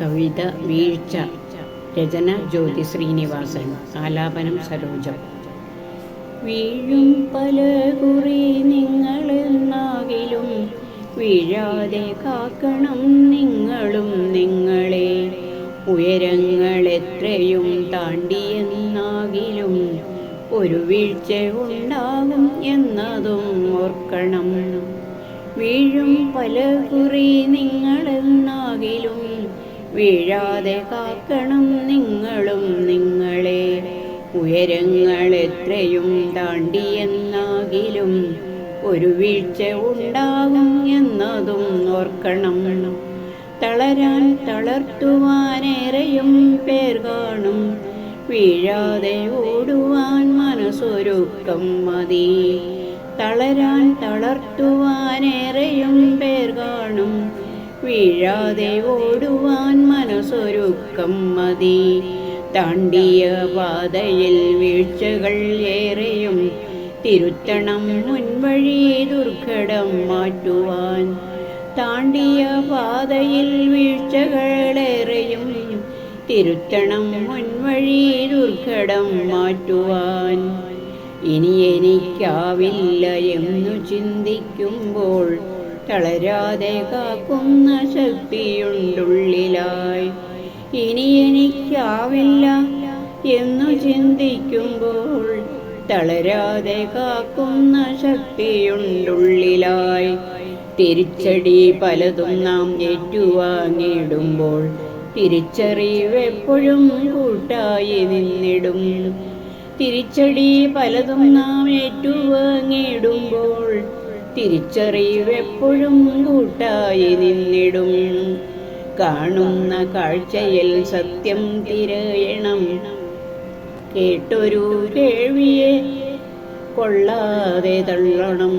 കവിത വീഴ്ച രചന ജ്യോതി ശ്രീനിവാസൻ ആലാപനം സരോജം. വീഴും പല കുറി നിങ്ങളെന്നാകിലും വീഴാതെ കാക്കണം നിങ്ങളും നിങ്ങളെ. ഉയരങ്ങൾ എത്രയും താണ്ടിയെന്നാകിലും ഒരു വീഴ്ച ഉണ്ടാകും എന്നതും ഓർക്കണം. വീഴും പല കുറി നിങ്ങളെന്നാകിലും വീഴാതെ കാക്കണം നിങ്ങളും നിങ്ങളെ. ഉയരങ്ങൾ എത്രയും താണ്ടിയെന്നാകിലും ഒരു വീഴ്ച ഉണ്ടാകും എന്നതും ഓർക്കണം. തളരാൻ തളർത്തുവാനേറെയും പേർ കാണും. വീഴാതെ ഓടുവാൻ മനസ്സൊരുക്കം മതി. തളരാൻ തളർത്തുവാനേറെയും പേർ കാണും. വീഴാതെ ഓടുവാൻ മനസ്സൊരുക്കം മതി. താണ്ടിയ പാതയിൽ വീഴ്ചകൾ ഏറെയും തിരുത്തണം മുൻവഴി ദുർഘടം മാറ്റുവാൻ. താണ്ടിയ പാതയിൽ വീഴ്ചകളേറെയും തിരുത്തണം മുൻവഴി ദുർഘടം മാറ്റുവാൻ. ഇനി എനിക്കാവില്ല എന്നു ചിന്തിക്കുമ്പോൾ തളരാതെ കാക്കുന്ന ശക്തിയുണ്ടുള്ളിലായി ഇനി എനിക്കാവില്ല എന്നു ചിന്തിക്കുമ്പോൾ തളരാതെ കാക്കുന്ന ശക്തിയുണ്ടുള്ളിലായി തിരിച്ചടി പലതും നാം ഏറ്റുവാങ്ങിയിടുമ്പോൾ തിരിച്ചറിവെപ്പോഴും കൂട്ടായി നിന്നിടും. തിരിച്ചടി പലതും നാം ഏറ്റുവാങ്ങിയിടുമ്പോൾ തിരിച്ചറിവെപ്പോഴും കൂട്ടായി നിന്നിടും. കാണുന്ന കാഴ്ചയിൽ സത്യം തിരയണം. കേട്ടൊരു കേൾവിയെ കൊള്ളാതെ തള്ളണം.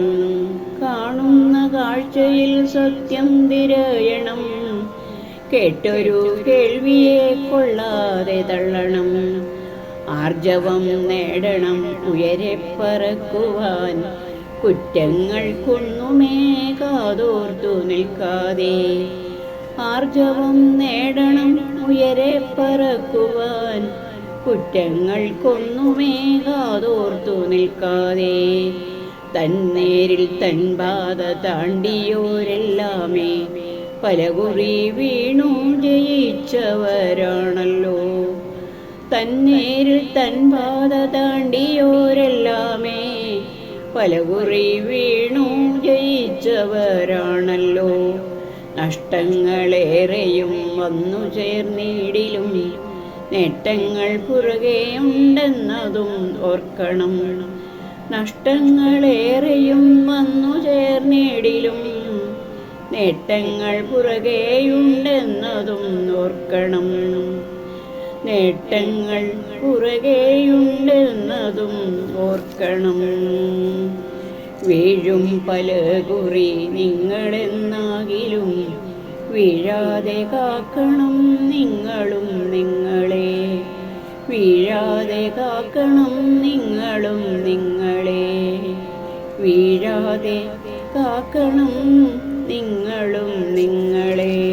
കാണുന്ന കാഴ്ചയിൽ സത്യം തിരയണം. കേട്ടൊരു കേൾവിയെ കൊള്ളാതെ തള്ളണം. ആർജവം നേടണം. ഉയരെ പറക്കുവാൻ കുറ്റങ്ങൾക്കൊന്നുമേ കാതോർത്തു നിൽക്കാതെ ആർജവം നേടണം ഉയരെ പറക്കുവാൻ കുറ്റങ്ങൾക്കൊന്നുമേ കാതോർത്തു നിൽക്കാതെ തന്നേരിൽ തൻ ബാധ താണ്ടിയോരെല്ലാമേ പലകുറി വീണു ജയിച്ചവരാണല്ലോ തന്നേരിൽ തൻ ബാധ പലകുറി വീണു ജയിച്ചവരാണല്ലോ. നഷ്ടങ്ങളേറെയും വന്നു ചേർന്നിടിലും നേട്ടങ്ങൾ പുറകെയുണ്ടെന്നതും ഓർക്കണം. നഷ്ടങ്ങളേറെയും വന്നു ചേർന്നിടിലും നേട്ടങ്ങൾ പുറകെയുണ്ടെന്നതും ഓർക്കണം. നേട്ടങ്ങൾ പുറകെയുണ്ടെന്നതും ഓർക്കണം. വീഴും പല കുറി നിങ്ങളെന്നാകിലും വീഴാതെ കാക്കണം നിങ്ങളും നിങ്ങളെ. വീഴാതെ കാക്കണം നിങ്ങളും നിങ്ങളെ. വീഴാതെ കാക്കണം നിങ്ങളും നിങ്ങളെ.